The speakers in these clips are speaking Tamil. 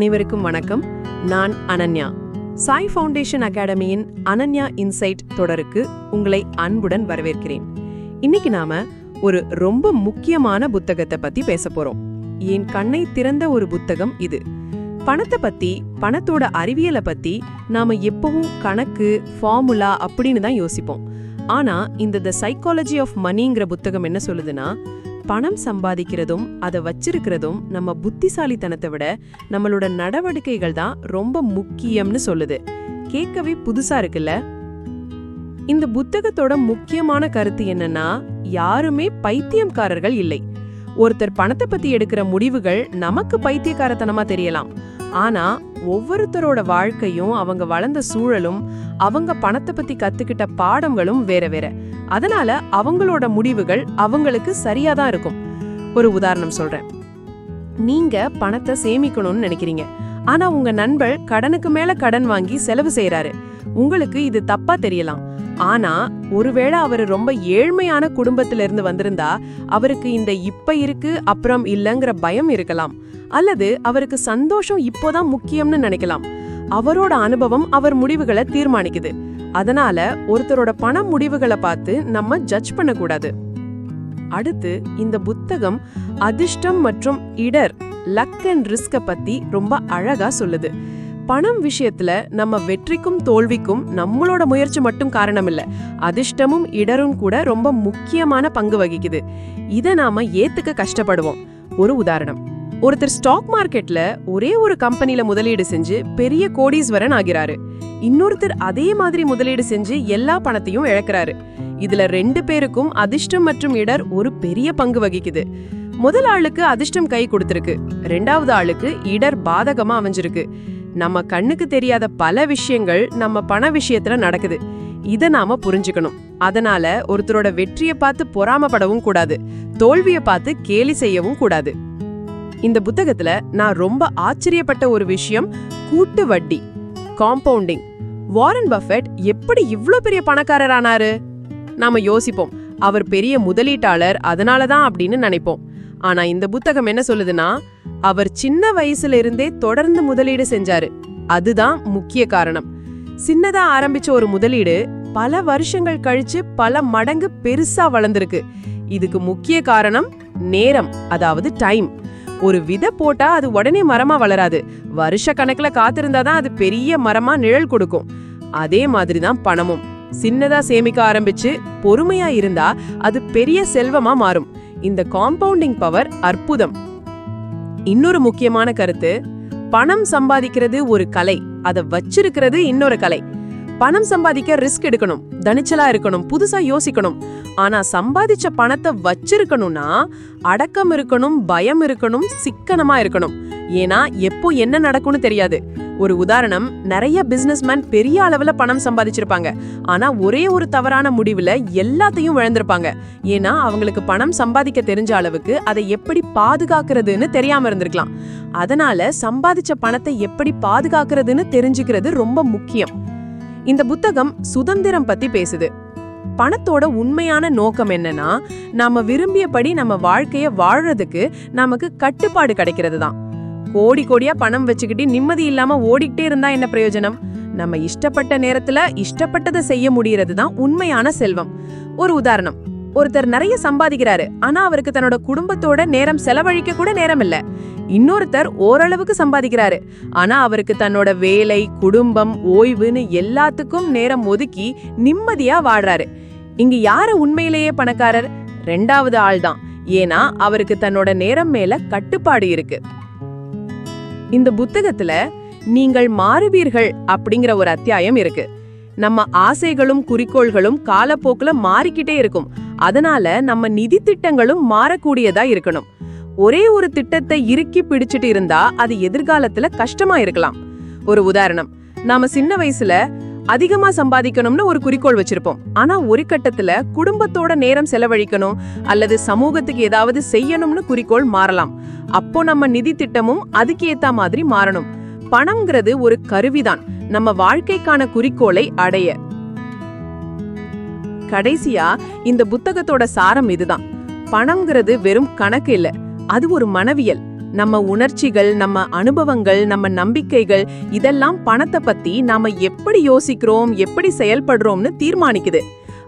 அனைவருக்கும் வணக்கம். நான் அனன்யா. சாய் ஃபவுண்டேஷன் அகாடமியின் அனன்யா இன்சைட் தொடருக்கு உங்களை அன்புடன் வரவேற்கிறேன். இன்னைக்கு நாம ஒரு ரொம்ப முக்கியமான புத்தகத்தை பத்தி பேச போறோம். என் கண்ணை திறந்த ஒரு புத்தகம் இது. பணத்தை பத்தி பணத்தோட அறிவியலை பத்தி நாம எப்பவும் கணக்கு ஃபார்முலா அப்படின்னு தான் யோசிப்போம். ஆனா இந்த த சைக்காலஜி ஆஃப் மணிங்கிற புத்தகம் என்ன சொல்லுதுன்னா பணம் சம்பாதிக்கிறதும் அதை வச்சிருக்கிறதும் நம்ம புத்திசாலித்தனத்தை விட நம்மளோட நடவடிக்கைகள் தான் ரொம்ப முக்கியம்னு சொல்லுது. கேட்கவே புதுசா இருக்குல்ல? இந்த புத்தகத்தோட முக்கியமான கருத்து என்னன்னா யாருமே பைத்தியம்காரர்கள் இல்லை. ஒருத்தர் பணத்தை பத்தி எடுக்கிற முடிவுகள் நமக்கு பைத்தியக்காரத்தனமா தெரியலாம். ஆனா ஒவ்வொருத்தரோட வாழ்க்கையும் அவங்க வளர்ந்த சூழலும் அவங்க பணத்தை பத்தி கத்துக்கிட்ட பாடங்களும் வேற வேற. அதனால அவங்களோட முடிவுகள் அவங்களுக்கு சரியா தான் இருக்கும். ஒரு உதாரணம் சொல்றேன். நீங்க பணத்தை சேமிக்கணும்னு நினைக்கிறீங்க. ஆனா உங்க நண்பர் கடனுக்கு மேல கடன் வாங்கி செலவு செய்யறாரு உங்களுக்கு இது தப்பா தெரியலாம். ஆனா ஒருவேளை அவர் ரொம்ப ஏழ்மையான குடும்பத்தில இருந்து வந்திருந்தா அவருக்கு இந்த இப்ப இருக்கு அப்புறம் இல்லங்கிற பயம் இருக்கலாம். அல்லது அவருக்கு சந்தோஷம் இப்போதான் முக்கியம்னு நினைக்கலாம். அவரோட அனுபவம் அவர் முடிவுகளை தீர்மானிக்குது. அதனால ஒருத்தரோட பண முடிவுகளை பார்த்து நம்ம ஜட்ஜ் பண்ணக்கூடாது. அடுத்து இந்த புத்தகம் அதிர்ஷ்டம் மற்றும் இடர் லக் அண்ட் ரிஸ்க பத்தி ரொம்ப அழகா சொல்லுது. பணம் விஷயத்துல நம்ம வெற்றிக்கும் தோல்விக்கும் நம்மளோட முயற்சி மட்டும் காரணம் இல்ல அதிர்ஷ்டமும் இடரும் கூட ரொம்ப முக்கியமான பங்கு வகிக்குது. இதை நாம ஏத்துக்க கஷ்டப்படுவோம். ஒரு உதாரணம். ஒருத்தர் ஸ்டாக் மார்க்கெட்ல ஒரே ஒரு கம்பெனில முதலீடு செஞ்சு பெரிய கோடீஸ்வரன் ஆகிறாரு. இன்னொருத்தர் அதே மாதிரி முதலீடு செஞ்சு எல்லா பணத்தையும் இழக்கிறாரு. இதுல ரெண்டு பேருக்கும் அதிர்ஷ்டம் மற்றும் இடர் ஒரு பெரிய பங்கு வகிக்குது. முதல் ஆளுக்கு அதிர்ஷ்டம் கை கொடுத்திருக்கு. ரெண்டாவது ஆளுக்கு இடர் பாதகமா அமைஞ்சிருக்கு. நம்ம கண்ணுக்கு தெரியாத பல விஷயங்கள் நம்ம பண விஷயத்துல நடக்குது. இதை நாம புரிஞ்சுக்கணும். அதனால ஒருத்தரோட வெற்றியை பார்த்து பொறாமப்படவும் கூடாது. தோல்வியை பார்த்து கேலி செய்யவும் கூடாது. இந்த புத்தகத்துல நான் ரொம்ப ஆச்சரியப்பட்ட ஒரு விஷயம் கூட்டு வட்டி காம்பவுண்டிங் வாரன் பஃபெட் எப்படி இவ்ளோ பெரிய பணக்காரரானாரு? நாம யோசிப்போம். அவர் பெரிய முதலீட்டாளர் அதனால தான் அப்படின்னு நினைப்போம். ஆனா இந்த புத்தகம் என்ன சொல்லுதுன்னா அவர் சின்ன வயசுல இருந்தே தொடர்ந்து முதலீடு செஞ்சாரு. அதுதான் முக்கிய காரணம். சின்னதா ஆரம்பிச்ச ஒரு முதலீடு பல வருஷங்கள் கழிச்சு பல மடங்கு பெருசா வளர்ந்துருக்கு. இதுக்கு முக்கிய காரணம் நேரம் அதாவது டைம். ஒரு விதை போட்டா அது உடனே மரமா வளராது. வருஷ கணக்குல காத்திருந்தா தான் அது பெரிய மரமா நிழல் கொடுக்கும். அதே மாதிரி தான் பணமும். சின்னதா சேமிக்க ஆரம்பிச்சு பொறுமையா இருந்தா அது பெரிய செல்வமா மாறும். இந்த காம்பவுண்டிங் பவர் அற்புதம். இன்னொரு முக்கியமான கருத்து பணம் சம்பாதிக்கிறது ஒரு கலை. அதை வச்சிருக்கிறது இன்னொரு கலை. பணம் சம்பாதிக்க ரிஸ்க் எடுக்கணும் தனிச்சலா இருக்கணும் புதுசா யோசிக்கணும். ஆனா சம்பாதிச்ச பணத்தை வச்சிருக்கணும்னா அடக்கம் இருக்கணும் பயம் இருக்கணும் சிக்கனமா இருக்கணும். ஏன்னா எப்போ என்ன நடக்கும்னு தெரியாது. ஒரு உதாரணம் நிறைய பிசினஸ்மேன் பெரிய அளவில் பணம் சம்பாதிச்சிருப்பாங்க. ஆனா ஒரே ஒரு தவறான முடிவில் எல்லாத்தையும் இழந்திருப்பாங்க. ஏன்னா அவங்களுக்கு பணம் சம்பாதிக்க தெரிஞ்ச அளவுக்கு அதை எப்படி பாதுகாக்கிறதுன்னு தெரியாம இருந்திருக்கலாம். அதனால சம்பாதிச்ச பணத்தை எப்படி பாதுகாக்கிறதுன்னு தெரிஞ்சுக்கிறது ரொம்ப முக்கியம். இந்த புத்தகம் சுதந்திரம் பத்தி பேசுது. பணத்தோட உண்மையான நோக்கம் என்னன்னா நாம விரும்பியபடி நம்ம வாழ்க்கைய வாழறதுக்கு நமக்கு கட்டுப்பாடு கிடைக்கிறது தான் கோடி கோடியா பணம் வச்சுக்கிட்டு நிம்மதி இல்லாம ஓடிக்கிட்டே இருந்தா என்ன பிரயோஜனம்? நம்ம இஷ்டப்பட்ட நேரத்துல இஷ்டப்பட்டதை செய்ய முடியறது தான் உண்மையான செல்வம். ஒரு உதாரணம். ஒருத்தர் நிறைய சம்பாதிக்கிறாரு. ஆனா அவருக்கு தன்னோட குடும்பத்தோட நேரம் செலவழிக்க கூட நேரம் இல்ல. இன்னொருத்தர் ஓரளவுக்கு சம்பாதிக்கிறாரு. ஆனா அவருக்கு தன்னோட வேலை குடும்பம் ஓய்வுன்னு எல்லாத்துக்கும் நேரம் ஒதுக்கி நிம்மதியா வாடுறாரு இங்க யாரு உண்மையிலேயே பணக்காரர்? ரெண்டாவது ஆள் தான் ஏன்னா அவருக்கு தன்னோட நேரம் மேல கட்டுப்பாடு இருக்கு. இந்த புத்தகத்துல நீங்கள் மாறுவீர்கள் அப்படிங்கிற ஒரு அத்தியாயம் இருக்கு. நம்ம ஆசைகளும் குறிக்கோள்களும் காலப்போக்குல மாறிக்கிட்டே இருக்கும். அதனால நம்ம நிதி திட்டங்களும் மாறக்கூடியதா இருக்கணும். ஒரே ஒரு திட்டத்தை இறுக்கி பிடிச்சிட்டு இருந்தா அது எதிர்காலத்துல கஷ்டமா இருக்கலாம். ஒரு உதாரணம் நாம சின்ன வயசுல அதிகமா சம்பாதிக்கணும்னு ஒரு குறிக்கோள் வச்சிருப்போம். ஆனா ஒரு கட்டத்துல குடும்பத்தோட நேரம் செலவழிக்கணும் அல்லது சமூகத்துக்கு ஏதாவது செய்யணும்னு குறிக்கோள் மாறலாம். அப்போ நம்ம நிதி திட்டமும் அதுக்கு ஏத்த மாதிரி மாறணும். பணம்ங்கிறது ஒரு கருவிதான். நம்ம வாழ்க்கைக்கான குறிக்கோளை அடைய. கடைசியா இந்த புத்தகத்தோட சாரம் இதுதான். பணம்ங்கிறது வெறும் கணக்கு இல்ல. அது ஒரு மனவியல். நம்ம உணர்ச்சிகள் நம்ம அனுபவங்கள் நம்ம நம்பிக்கைகள் இதெல்லாம் பணத்தை பத்தி நாம எப்படி யோசிக்கிறோம் எப்படி செயல்படுறோம்னு தீர்மானிக்குது.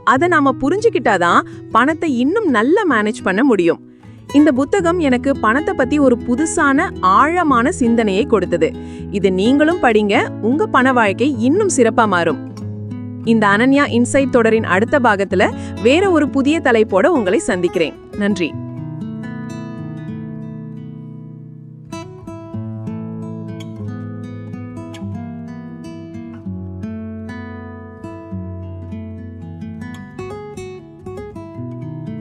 அதை நாம புரிஞ்சுக்கிட்டாதான் பணத்தை இன்னும் நல்லா மேனேஜ் பண்ண முடியும். இந்த புத்தகம் எனக்கு பணத்தை பத்தி ஒரு புதுசான ஆழமான சிந்தனையை கொடுத்தது. இது நீங்களும் படிங்க உங்க பண வாழ்க்கை இன்னும் சிறப்பா மாறும். இந்த அனன்யா இன்சைட் தொடரின் அடுத்த பாகத்துல வேற ஒரு புதிய தலைப்போட உங்களை சந்திக்கிறேன். நன்றி.